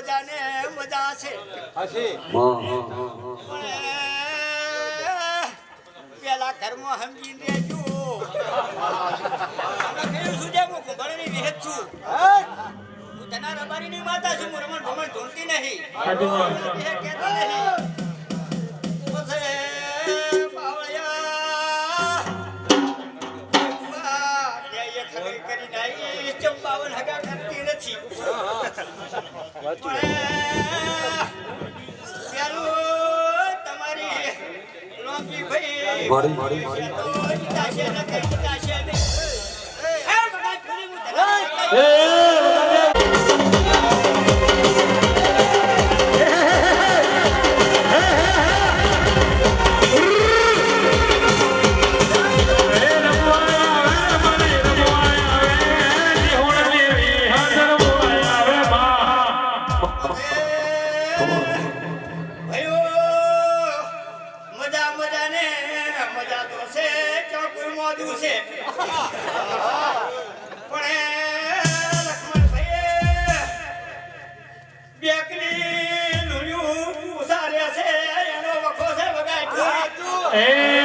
મજા મજા છે. પેલા ઘરમાં સમજી લેજો કહ્યું છું. જે હું તના રબારીની માતા છું. હું રમણ ભમણ ઢૂંઢતી નહીં. એ ખબર કરીને આઈ, ચંપાવન હગા કરતી નથી. તમારી લોંકી ભાઈ મોજું છે. પણ લુલિયું છે. એનો વખો છે વગાડ્યો. પછી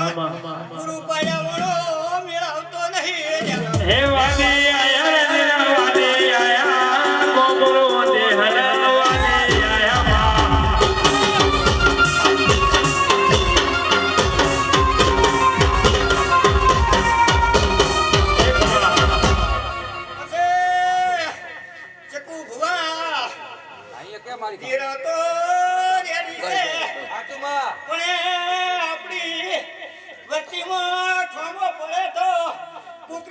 ગુરુ પાયા વળો મેળવતો નહીં. હે વાદી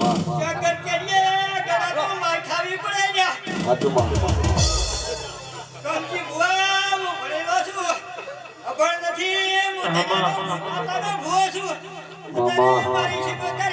ગોજો પીધો ને દીડી ગોજો પીધો હમો પીધો નામો મની દીડી મા એક મા ચકુ ભુવા કદી છે. ને મારી મારી મારી મારી કે મારે વખો ચકર કરીએ ગળા તો માર ખાવી પડે ને હાથમાં કંકી ભુવા હું ભણેલો છું અભણ નથી હું તને છું